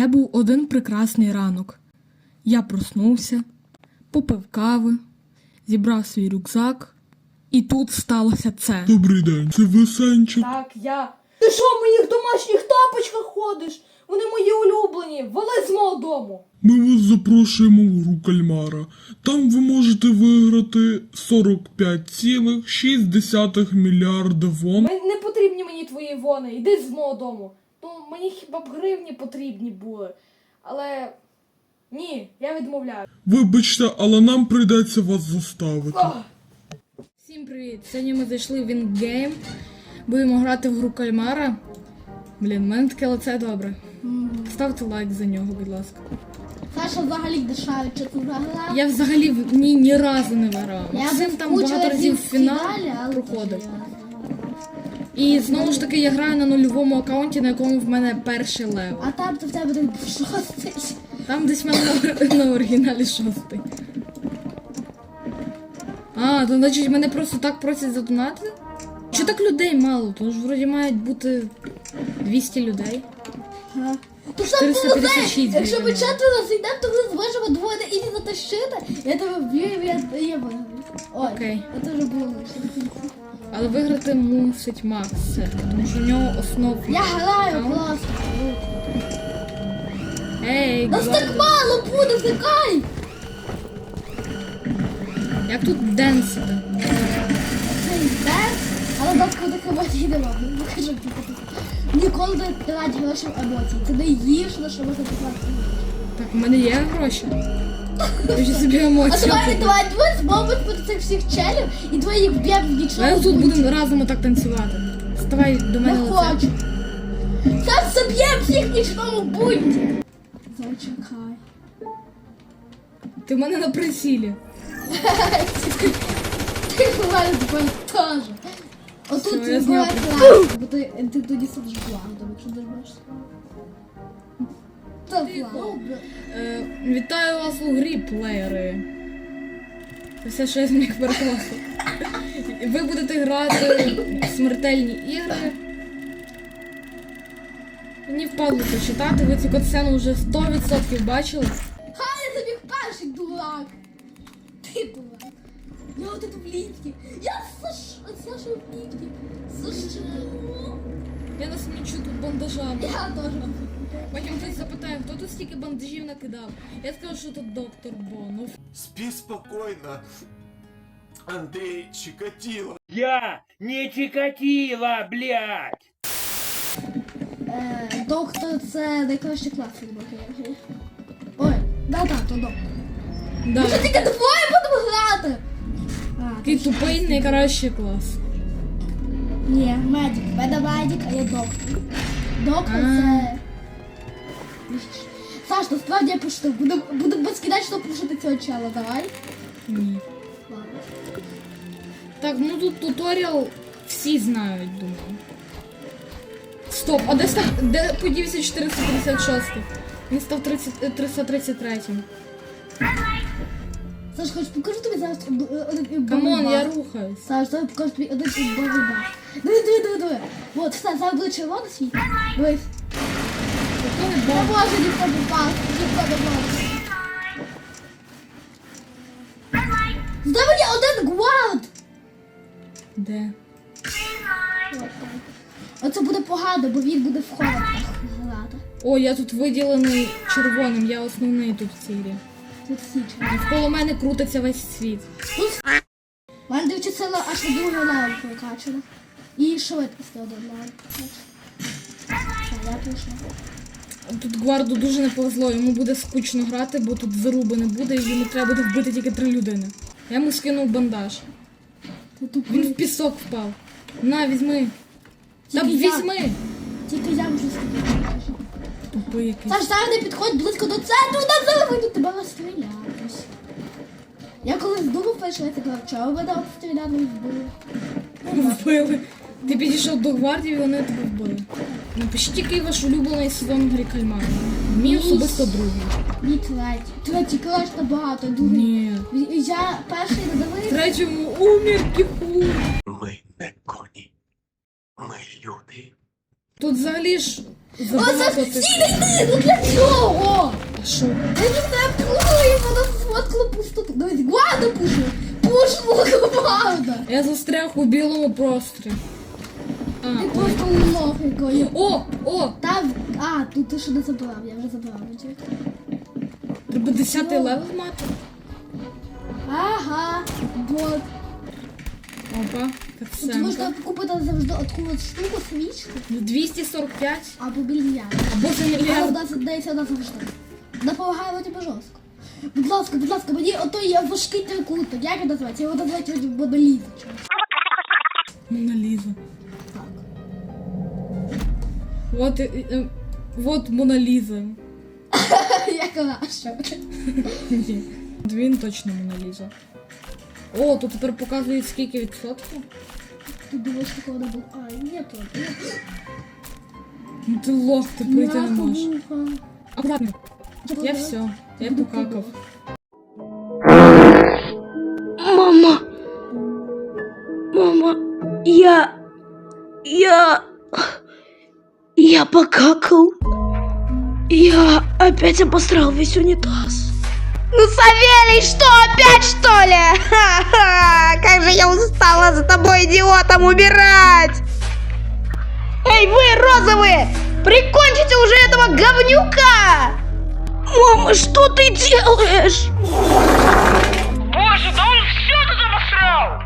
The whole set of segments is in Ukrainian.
Це був один прекрасний ранок. Я проснувся, попив кави, зібрав свій рюкзак, і тут сталося це. Добрий день, це ви Сенчик? Так, я. Ти що в моїх домашніх тапочках ходиш? Вони мої улюблені. Вали з мого дому. Ми вас запрошуємо в гру кальмара. Там ви можете виграти 45,6 мільярда вон. Не потрібні мені твої вони. Йди з мого дому. Ну, мені хіба б гривні потрібні були. Але ні, я відмовляю. Вибачте, але нам прийдеться вас заставити. Всім привіт! Сьогодні ми зайшли в Інгейм. Будемо грати в гру кальмара. Блін, в мене таке лице добре. Ставте лайк за нього, будь ласка. Саша взагалі дешеве, чи ти грала? Я взагалі в ній ні разу не виграла. Я Максим там кучу багато разів в фінал фіналі, але проходив. теж І знову ж таки я граю на нульовому аккаунті, на якому в мене перший лев. А там то в тебе був шостий. Там десь в мене на, на оригіналі шостий. А, то значить мене просто так просять задонати? Чи так людей мало? Тож вроді мають бути 200 людей. Ага. То що було 456 це? Якщо ми четверо зайдемо, то ми зможемо двоє і не затащити. Я тебе вб'ю, і я, я виграю. Ой, Окей. це вже було. Але виграти мусить Макс, все-таки, тому що в нього основ. Я граю просто. Ей, Нас так мало буде, зникай! як тут денсити? Це йде, але нас куди хіба йдемо. Ну, покажу тобі. Ніколи не трать гроші в емоції. Це не їж, на що можна потратити. Так, в мене є гроші. Я вже собі А емоції. давай, давай, давай змовить проти цих всіх челів і двоє їх б'ємо в нічого. Давай тут будемо разом отак танцювати. Ставай до мене Не лице. хочу. Там заб'ємо всіх в нічному бунті. Зачекай. Ти в мене на прицілі. Ти ховаєш теж. Отут Все, я зняла буває бо ти, ти тоді сидиш бландом, якщо дивишся. Е, вітаю вас у грі, плеєри. Це все, що я зміг перекласти. Ви будете грати в смертельні ігри. Мені впадло почитати, ви цю катсцену вже 100% бачили. Хай я забіг перший дурак. Ти дурак. Я от тут в ліфті. Я Саш... Саша в ліфті. Саша. Я нас мічу тут бандажами. Я теж. Потім хтось запитає, хто тут стільки бандажів накидав. Я скажу, що тут доктор Бонов. Спи спокойно, Андрей Чикатило. Я не Чикатило, блядь! Е, доктор це найкращий клас фільму. Ой, да-да, то доктор. Да. Ми тільки двоє будемо грати. А, Такий тупий найкращий клас. Ні, медик. В Мене медик, а я доктор. Доктор А. це. Саш, насправді я пошутив. Буду, буду безкінечно пушити цього чела, давай. Ні. Ладно. Так, ну тут туторіал всі знають, думаю. Стоп, а де став. Де подівся 456? Він став 30, е, 333. Саш, хоч покажу тобі зараз од- один імбовий Камон, я баг. рухаюсь. Саш, зараз покажу тобі один імбовий баг. Диви, диви, диви, диви. От, все, зараз буде червоне світло. Дивись. Не може ніхто попасти, ніхто не може. Здай мені один гвалт! Де? Оце буде погано, бо він буде в хорах грати. О, я тут виділений червоним, я основний тут в цій грі. Тут всі чого. Навколо мене крутиться весь світ. Тут в мене дивчі сила аж на другий левел прокачана. І швидкість на один левел. Я пішла. Тут Гварду дуже не повезло, йому буде скучно грати, бо тут заруби не буде, і йому треба буде вбити тільки три людини. Я йому скинув бандаж. Він в пісок впав. На, візьми. Та Тільки я- візьми. Тільки я можу сказати. Тупий якийсь. Саш, зараз не підходь близько до центру, там зараз вони тебе розстрілятись. Я колись думав перший раз, я казав, чого ви там стріляли не вбили? Вбили. Ти підійшов до гвардії, і вони тебе вбили. Напишіть, який ваш улюблений сезон грі кальмара. Мій особисто другий. Ні, третій. Третій краще набагато, другий. Ні. Я перший В дивився. третьому умір кіху. Ми не коні. Ми люди. Тут взагалі ж забагато Саш, ти. стій, не йди, ну для чого? А що? Я не знаю, пушила, і вона сфоткала пустоту. Дивись, гвада пушила. Пушила гвада. Я застряг у білому просторі. Ти просто лох якої. О, о, Там, а, тут ти ще не забрав, я вже забрав. бачиш? треба 10 левел мати. Ага, вот. Опа, Тут каценка. можна купити завжди таку от штуку, свічку, 245 або більярд. або за Але мільярд. вона дається вона завжди. Допомагає тебе жорстко. Будь ласка, будь ласка, мені ото є важкий трикутник. Як він називається? Його називають Моноліза. Моналіза. Так. Вот, е, е, вот Моналіза. Як наша. Ні. Він точно Моналіза. О, тут тепер показує скільки відсотків. Ти думаєш, такого не було? А, ні, то. Ну ти лох, ти пройти не можеш. Муха. Аккуратно. Я все, я покакав. Мама. Мама, я... Я... Я покакал. Я опять обосрал весь унитаз. Ну, Савелий, что, опять что ли? Ха-ха, как же я устала за тобой, идиотом, убирать! Эй, вы, розовые, прикончите уже этого говнюка! Мама, что ты делаешь? Боже, да он все тут обосрал!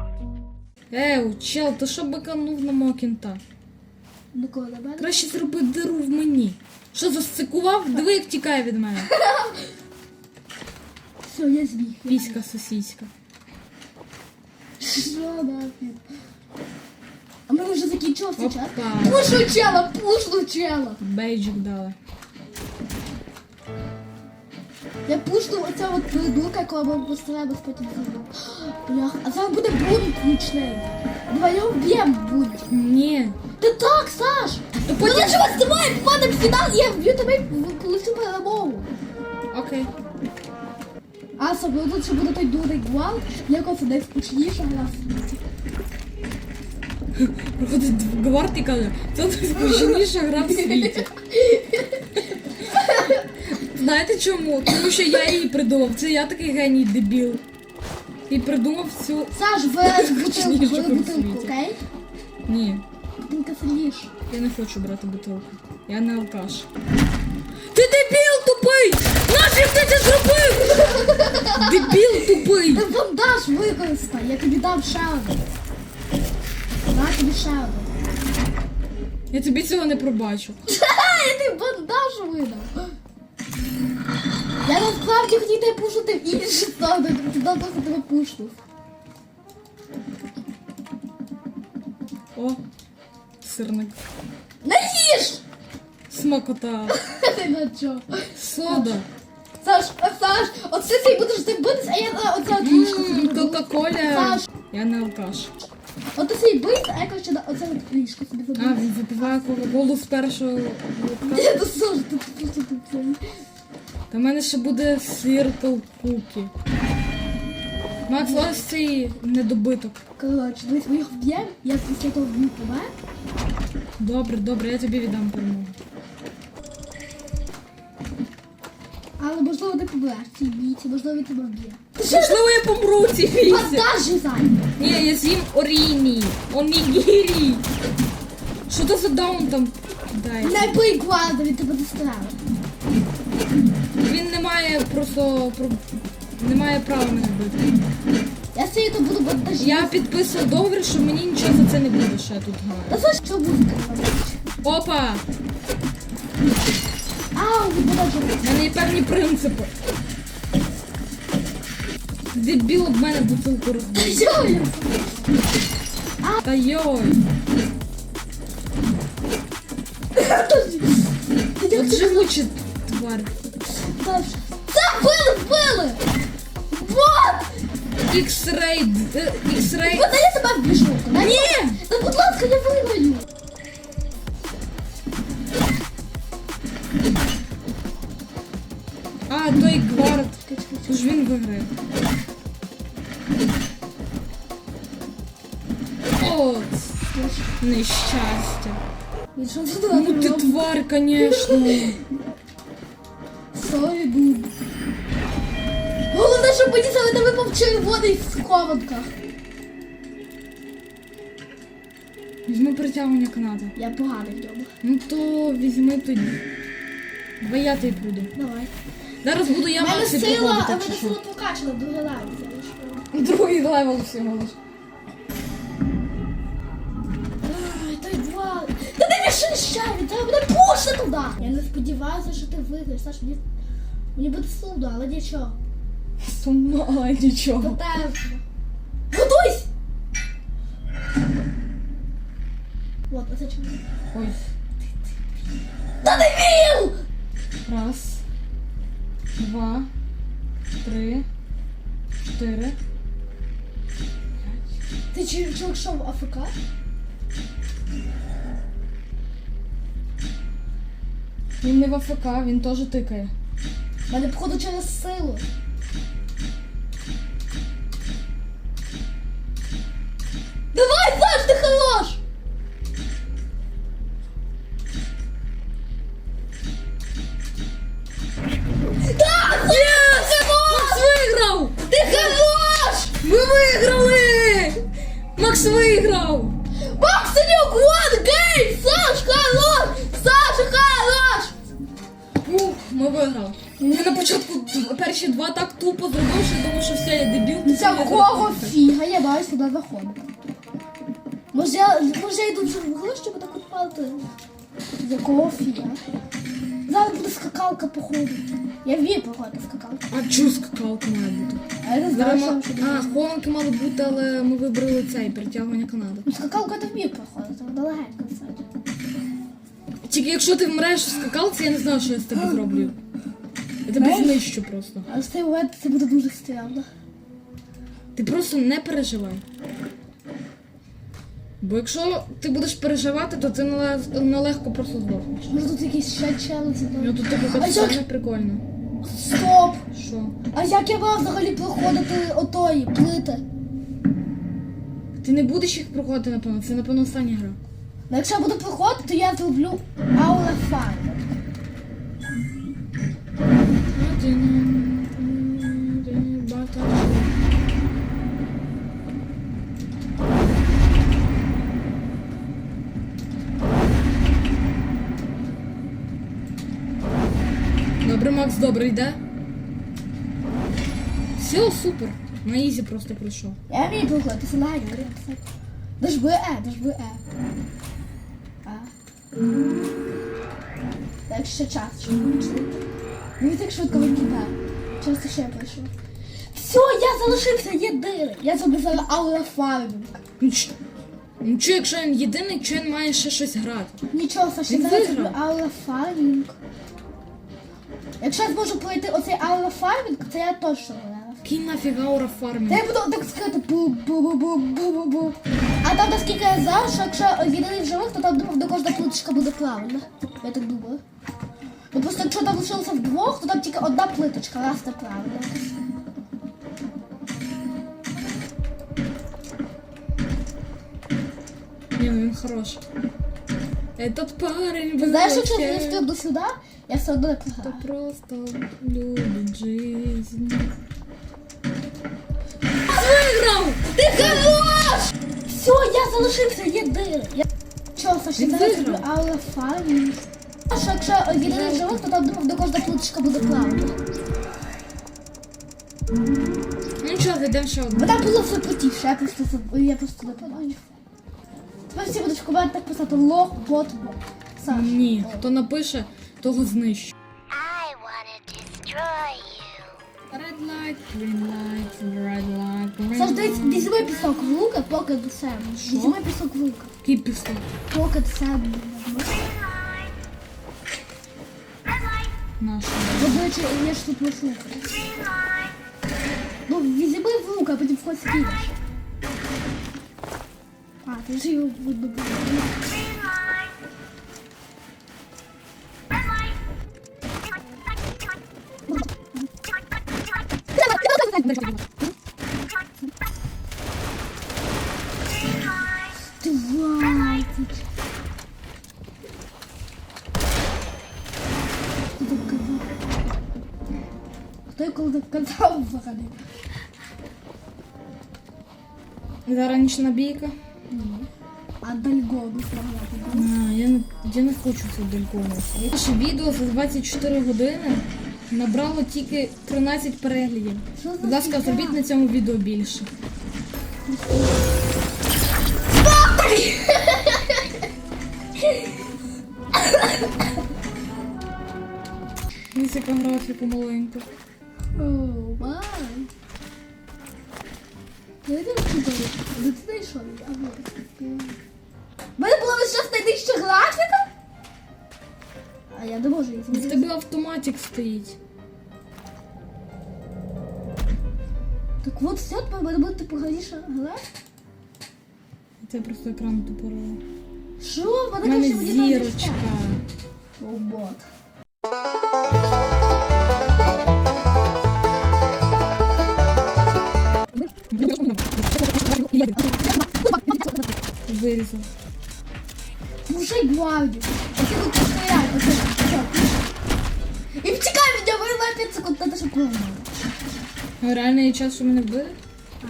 Еу, чел, ти що биканув на мого кого мене? Краще зроби диру в мені. Що засцикував? Диви, як тікає від мене. Все, я зміг. Піська сосіська. Що нафіг? А ми вже закінчився час. Опа. Пушу чела, пушу чела. Бейджик дали. Я пушну оця от придурка, якого ми постараємось потім забрати. Блях, а зараз буде бунт нічний. Давай його вб'ємо бунт. Ні. Ти так, Саш! Потім. вас немає, впаде в фінал, я вб'ю тебе і получу перемогу. Окей. А особливо ще буде той дурний гвалт, для якого це найскучніша гра в світі. Проходить гвард і каже, це найскучніша гра в світі. Знаєте чому? Тому що я її придумав. Це я такий геній дебіл. І придумав цю. Саш, весь бутилку, в бутилку, світі. окей? Ні, Сильніша. я не хочу брати бутилку. Я не алкаш. Ти дебіл тупий! Нафіг ти це зробив? Дебіл тупий! Ти бандаж використай, я тобі дам ще один. На тобі ще один. Я тобі цього не пробачу. Я тобі бандаж видав. Я насправді хотів тебе пушити в іншу сторону, я туди просто тебе пушнув. О, сирник. Не їж! Смакота. Ти на чого? Сода. Саш, а, Саш, от ти цей будеш ти битись, а я а, оця заберу. Кока-коля. Саш. Я не алкаш. От ти цей бить, а я коротше на оце от ліжко собі А, заберу. він випиває кока-колу з першого глотка. Я то Саш, ти просто тут. Та в мене ще буде сиркл кукі. Макс, ось цей недобиток. Коротше, дивись, ми їх вб'ємо, я після того вб'ю тебе. Добре, добре, я тобі віддам перемогу. Але можливо ти помреш в цій бійці, можливо тебе вб'є. Можливо, я помру в цій віці. Бандажі зай! Ні, я з'їм оріні. Онігірі. Що це за даун там? Дай. Не бий гварда, він тебе застрелить. Він не має просто про- не має права мене бити. Я сьогодні то буду бандажі. Я підписував договір, що мені нічого за це не буде, що я тут граю. Та Саш, що робить? Опа! Ау, він бандажі. У мене є певні принципи. Дебіл об мене бутилку розбив. Я? Та йой. От живучі тварь. Саш. Це били, били! Вот! X-ray, е, X-ray. Вот я тебе вбіжу. Ні! Та будь ласка, я виграю. А, той гвард. Тож він виграє. От, нещастя. Він що тут Ну ти робив? тварь, конечно. Сорі, буб. Випав в схованках. Візьми притягування каната. Я поганий в ньому. Ну то візьми тоді. Давай я тобі буду. Давай. Зараз буду я мене Максі сила, проходити, а якщо мене що. сила покачана, друге лайк. Другий левел всього лиш. Ай, той два. Та не вішай, він треба буде пушити туди. Я не сподіваюся, що ти виграєш, Саш, мені, мені буде сумно, але нічого. Сумно, але нічого. Потемно. Готуйсь! Вот, оце чому. Ой. Та не вів! Раз. Два. Три. Чотири. Ти чи чоловік що в АФК? Він не в АФК, він теж тикає. Мене походу через силу. Давай, Саш, ти хорош! Так! Єс! Макс виграв! Ти хорош! Ми виграли! Макс виграв! Максимюк, one game! Саш, хорош! Саша, хорош! Ух, ми виграли. Я на початку перші два так тупо зробив, що думав, що все, я дебіл. зробив. фіга я маю сюди заходити? Може я, може я йду в угли, щоб так? З якого фіга? Зараз буде скакалка походу. Я вмію проходити скакалку. А чу скакалка має бути? А я не знаю, що ма- що А, хованки мали бути, але ми вибрали цей притягування Канади. Ну, скакалку я не вмію проходити, вона легенько кстати. Тільки якщо ти вмреш в скакалці, я не знаю, що я з тебе зроблю. Я тебе Знаєш? знищу просто. Але в цей момент це буде дуже стрімно. Ти просто не переживай. Бо якщо ти будеш переживати, то ти нелегко просто здохнеш. Може тут якісь ще челенджі. Ну тут таке А все як- прикольно. Стоп! Що? А як я мав взагалі проходити отої плити? Ти не будеш їх проходити, напевно. Це, напевно, остання гра. Ну якщо я буду проходити, то я зроблю Aula Fire. Добре, Макс, добре, йде. Все, супер. На ізі просто прийшов. Я вмію проходити, це легенько. Даж би Е, даж би Е. А. Так, ще час, ще вийшли. Ну і так швидко викидає. Часто ще прийшов. Все, я залишився єдиний. Я Aula Fire. Ну, ч- ну якщо він єдиний, чи він має ще щось грати? Нічого, Саша, Він я зараз виграв. зроблю. Якщо я зможу пройти оцей Farming, це я точно виграв. Кинь нафіг аура Та фармінг. я буду так сказати бу бу бу бу бу бу бу А там, наскільки я знав, що якщо єдиний в живих, то там думав, де кожна плиточка буде правильна. Я так думаю. Ну просто якщо там лишилося вдвох, то там тільки одна плиточка, раз неправильно. Ні, ну він хороший. Этот парень Ти знаєш, якщо вообще я стрибну сюди, я все одно програю. просто любить жизнь. Виграв! Ти хорош! Все, я залишився єдиний. Я... Чого, Саша, Він зараз виграв. роблю Аула Фармінг. А що, якщо єдиний в то там думав, де кожна плиточка буде правильна. Ну нічого, зайдемо ще Бо одну. там було все потіше, я просто, заб- я просто не пам'ятаю. Тепер всі будуть в коментах писати лох, бот, бот. Саш. Ні, хто напише, того знищу. I wanna destroy you. Red light, green light, red light, green Саш, дивись, light. візьми пісок в лука, поки до себе. Візьми пісок в лука, Який пістол? поки до себе. Наш. Бо, до речі, я ж тут лишу. Ну, візьми в лука, а потім входь скинеш. А, ти ж його видно Нічна бійка. А дальго не. А, я, не, я не хочу це далеко. Наше відео за 24 години набрало тільки 13 переглядів. Що за Будь ласка, фігня? зробіть на цьому відео більше. Ось яка графіка маленька. Я не чудово. Де ти знайшов? А вот. В мене було час найнижча графіка? А я не можу її В змінити. тебе автоматик стоїть. Так от все, тепер в мене буде типу графіка. Це просто екран тупорила. Що? В У мене мене краще мені зірочка. О, бот. Вирізав. Слушай, Гвалді. Ти тут стоять, оце, все. І втікай від нього, і 5 секунд, треба, щоб пливати. А Реально є час, що мене вбили? А.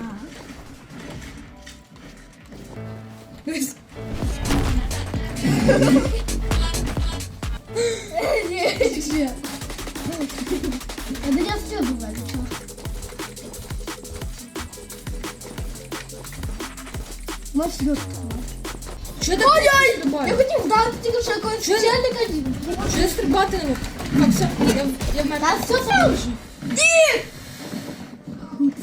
Дивись. Ні, ні. Я до нього все буває, чого. Можеш сльоз Що ти Ой-ой! стрибаєш? Я хотів вдарити тільки що якогось Що? челика. Що я стрибати не можу? А, все, я, я в мене. Та все там. Ні!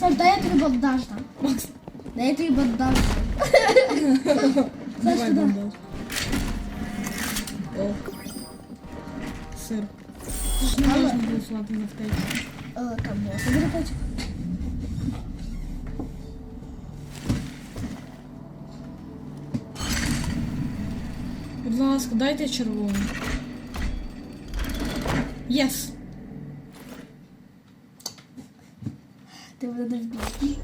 Саш, дай я тобі бандаж дам. Макс, Дай я тобі бандаж дам. давай туди. бандаж. О. Сир. Це ж не Але- можна голосувати за втечу. Е, Там було. Тобі ласка, дайте червону. Єс! Ти мене не вбив.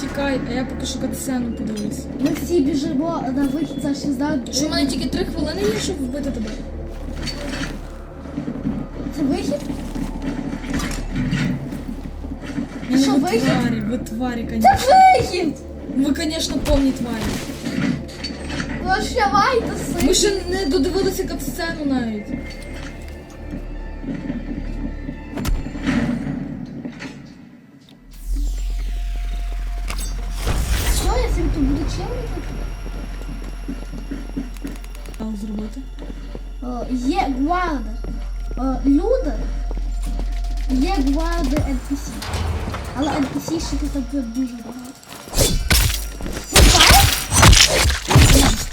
Тікай, а я поки що катсцену подивлюсь. Ми всі біжимо на вихід, не знаю. Що в мене тільки три хвилини є, щоб вбити тебе? Це вихід? Ну, ви вихід? тварі, ви тварі, Це конечно. вихід! Ви, конечно, повні тварі. Прощавайте, син. Ми ще не додивилися катсцену навіть. Що, я собі тут буду? Що зробити? О, Є гварди. О, Люди. Є гварди NPC. Але NPC ще тут дуже багато.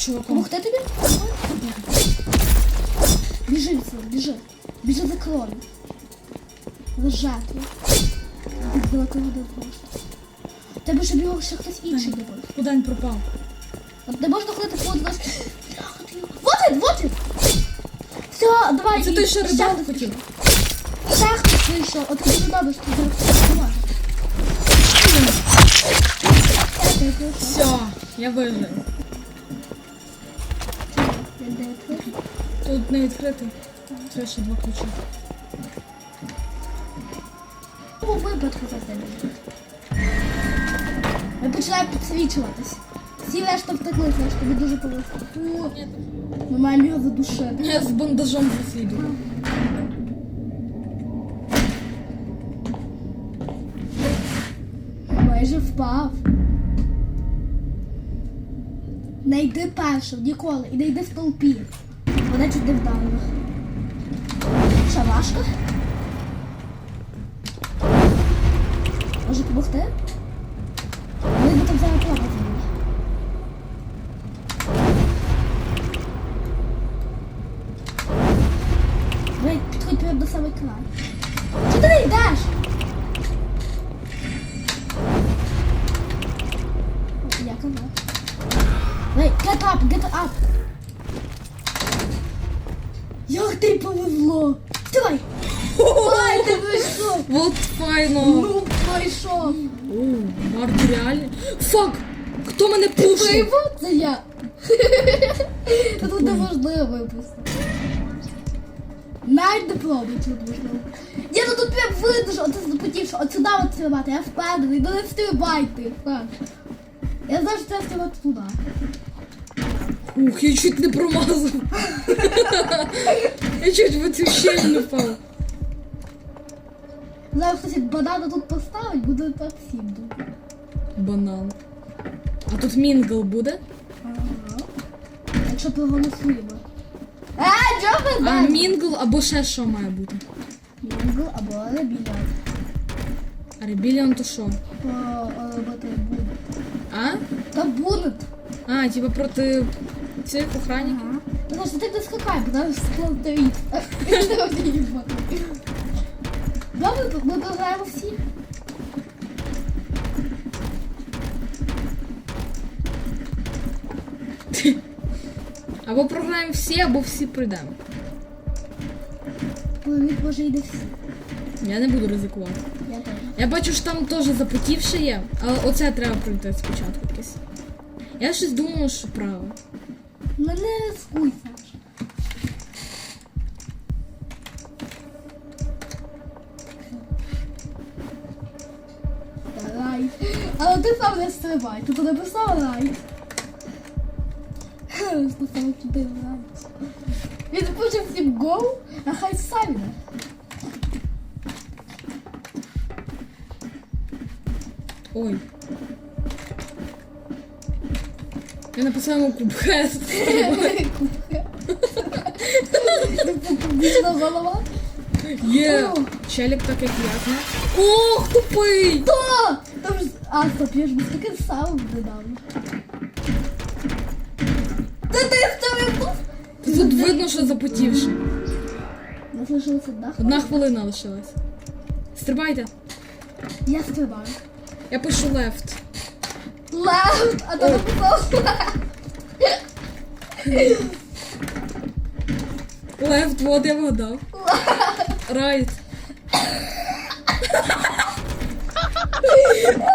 Чуваком. Помогти тобі? Біжи, Віцел, біжи. Біжи за. За жатву. Від великого дивного. Тебе щоб його ще хтось інший не буде. Куди він пропав? От не можна ходити по нас. Вот він, вот він! Все, давай. Це той, ще рибалку хотів. Ще хтось прийшов. От ти не можеш. Ще ти прийшов. Все, я вижив. Тут не відкритий. Треба ще два ключі. У випадку це. Ми починаємо підсвічуватись. Всі решта втекли, знаєш, тобі дуже повезло. Ми маємо його задушити. Я з бандажом засіду. Майже впав. Не йди першим, ніколи. І не йди в толпі. Вона чуть не вдарила. Шалашка? Може допомогти? Вони би там зараз плавати підходь прямо до самий край. Вот файно. Ну, пройшов. О, Марк реально. Фак! Хто мене пушив? Пиво? Це я. Тут неможливо випустити. Навіть не пробуйте, от можливо. Ні, ну тут прям видно, що оце запотів, що от сюди от стрибати, я впевнений, ну не впевнений. Я знаю, що треба стрибати туди. Ух, я чуть не промазав. я чуть в цю щель не впав. Зараз хтось як банана тут поставить, буде так всім добре. Банан. А тут мінгл буде? Ага. Якщо проголосуємо. Е, Джоби, А мінгл або ще що має бути? Мінгл або ребіля. А ребіліон то що? Е, робити бунт. А? Та бунт. А, типа проти цих охранників? Ага. Ти знаєш, ти не скакай, бо зараз сплантовіт. Добре, ми програємо всі. Або програємо всі, або всі прийдемо. Повід може йде всі. Я не буду ризикувати. Я теж. Я бачу, що там теж запотівше є, але оце треба пройти спочатку якесь. Я щось думала, що право. Ну не ти сам не стрибай. Ти тут написав рай. Поставив туди рай. Він хоче всім гоу, а хай самі. не. Ой. Я написала йому кубхест. Публічна голова. Є. О. Челік так як я знаю. Ох, тупий! Хто? Там ж... А, стоп, я ж без таке сам недавно. Та ти хто був? Тут видно, що запотівше. Я залишилася одна. Одна хвилина лишилась. Стрибайте. Я стрибаю. Я пишу left. Лев, а то написав лев. Left, вот я вгадав. Right.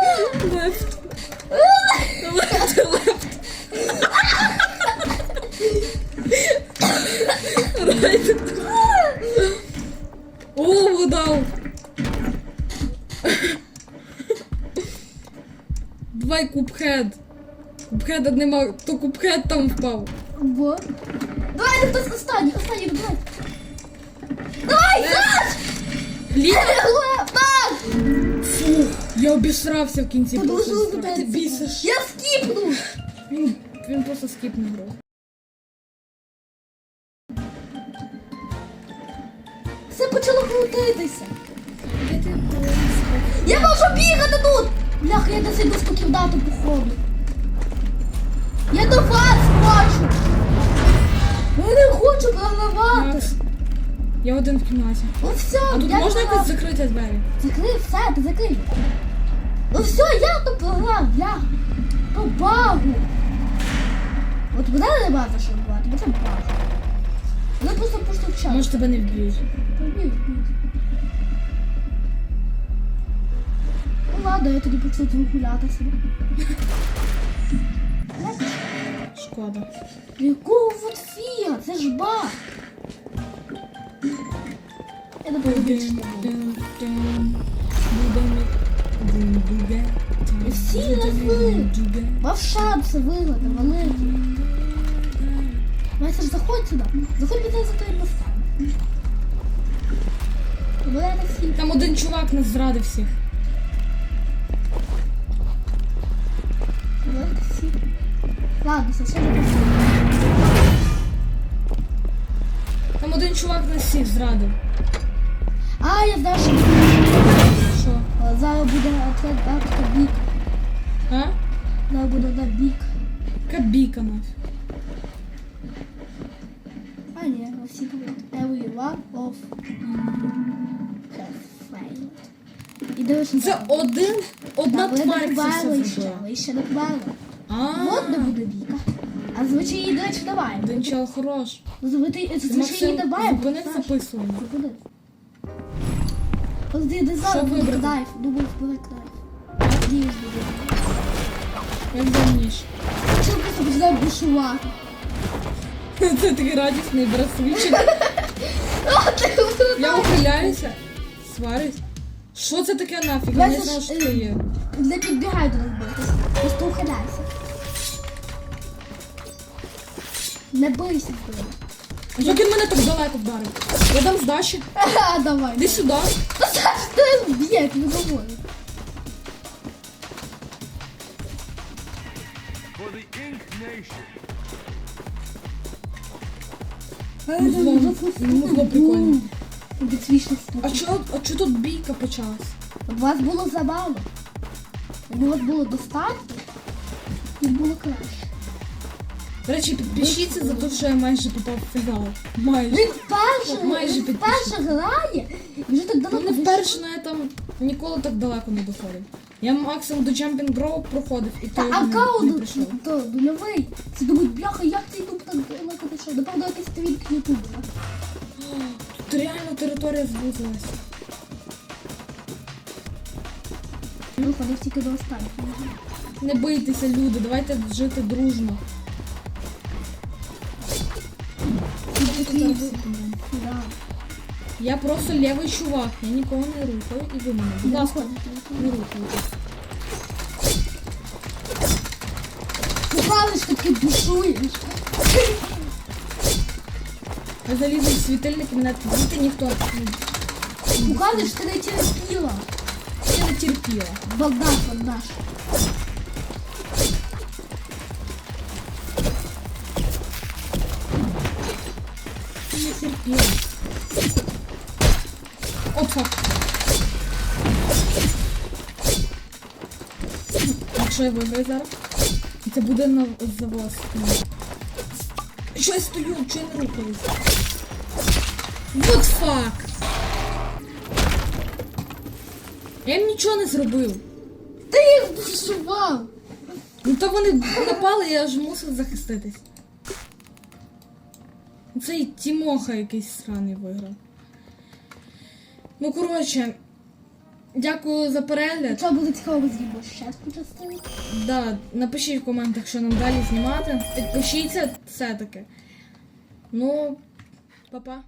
Кубхеда нема, то кубхед там впав. Давай, хтось останній, останній, давай. Давай, Саш! Ліка. Лев, так! Фух, я обісрався в кінці. Просто. Ти бісиш. Я скіпну! Він, він просто скіпнув гру. Все почало крутитися. Я можу бігати тут! Бляха, я досі до кімнату походу. Хочу. Макс, я один в кімнаті. Ну все, А тут я можна програв. якось закрити двері? Закрив, все, ти закрив. Ну все, я то програв, бляха. По багу. От мене нема за що бувати, бо це баг. Вони просто вчать. Може тебе не вб'ють. Ну ладно, я тоді почну вигуляти себе. Шкода. Якого от фіга? Це ж баг. Я не буду більше назви. Мав шанси виграти, великі. Вася ж заходь сюди. Заходь мене за не всі. Там один чувак нас зрадив всіх. Всі. Ладно, все, ще не. Там один чувак нас всіх зрадив. А, я знаю, що Що? е, зараз буде отряд на бік. А? Зараз буде на бік. Кабіка нафіг. А ні, на всі будуть. Every one of has failed. І дивишся. Це один, одна ви не тварь це все ще, ви ще не вбили. Не буде Віка. А звичай її, до речі, давай. один чел хорош. Звичай Ти, звичай її давай. зупини записування. Зупини. Ти не зараз буде кнайф. Думаю, буде кнайф. Надіюсь, буде. Як давніш. Чи просто починає бушувати. Це такий радісний брасличок. Я ухиляюся. Сварюсь. Що це таке нафіг? Я не знала, що е, це є. Не підбігай до нас битись. Просто ухиляйся. Не бийся. Як він мене так далеко вдарив? Я дам здачі. Ага, давай. Іди сюди. Та Саш, ти не говори. Музло прикольне. Відсвічний А стук. а чо тут бійка почалась? У вас було забавно. У вас було достатньо, і було краще. До речі, підпишіться за те, що я майже попав в фінал. Майже. Він вперше, Майже він вперше грає, і вже так Ну далеко не вперше, але я там ніколи так далеко не доходив. Я максимум до Jumping Grow проходив і Та то не, не аккаунт прийшов. то нульовий. Це думають, бляха, як ти ютуб так далеко дійшов? Напевно, якийсь твік ютубера. Тут реально територія звузилась. Ну, ходив тільки до останнього. Не бийтеся, люди, давайте жити дружно. Да. Я просто лівий чувак, я нікого не рухаю і ви мене. Будь ласка, не рухайте. Купали ж таки бушуєш. Я залізу в світильник і мене діти ніхто не, Купали ж ти не терпіла. я не терпіла. Богдан, Богдаш. Я не терпіла. О, фак. Якщо я виграю зараз, це буде на за вас. Що я стою, що я не рухаюсь? Вот фак! Я їм нічого не зробив. Ти їх бушував. Ну то вони напали, я ж мусив захиститись. Цей Тімоха якийсь сраний виграв. Ну, коротше, дякую за перегляд. Це буде цікаво, зробимо ще частину. Да, напишіть в коментах, що нам далі знімати. Підпишіться все-таки. Ну, па-па.